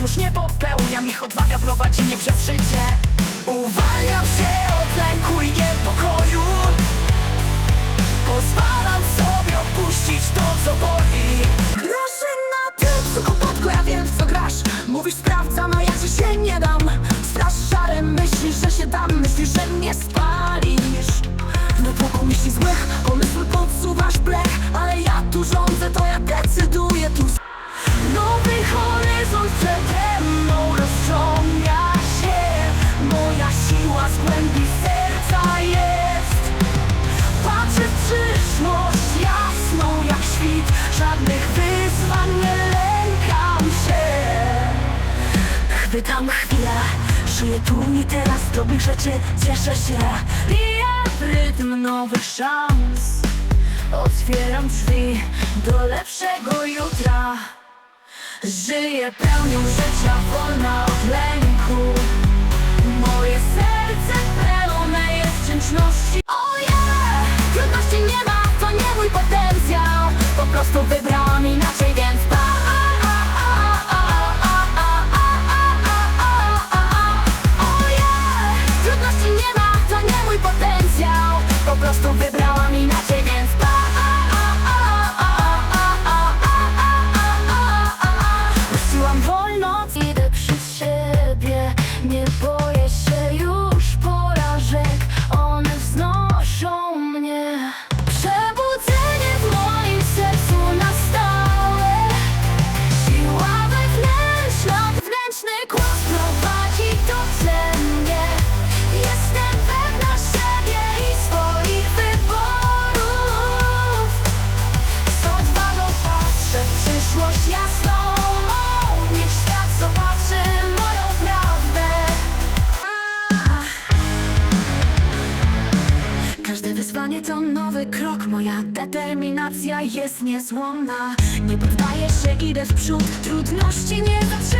już nie popełniam ich Odwaga prowadzi mnie przez życie. Uwalniam się od lęku i niepokoju. Pozwalam sobie opuścić to, co boli. Proszę na tym, co kłopotku, ja wiem, co grasz? Mówisz, sprawdzam, a ja ci się nie dam. Straż szare, myślisz, że się dam Myślisz, że mnie spalisz. Na tłoku myśli złych, pomysł podsuwasz blech Ale ja tu rządzę, to ja decyduję tu z głębi serca jest. Patrzę w przyszłość jasną jak świt. Żadnych wyzwań nie lękam się. Chwytam chwilę, żyję tu i teraz. Dobrych rzeczy cieszę się. Biję w rytm nowych szans. Otwieram drzwi do lepszego jutra. Żyję pełnią życia, wolna od lęku Każde wyzwanie to nowy krok. Moja determinacja jest niezłomna. Nie poddaję się, idę w przód. Trudności nie zatrzymają mnie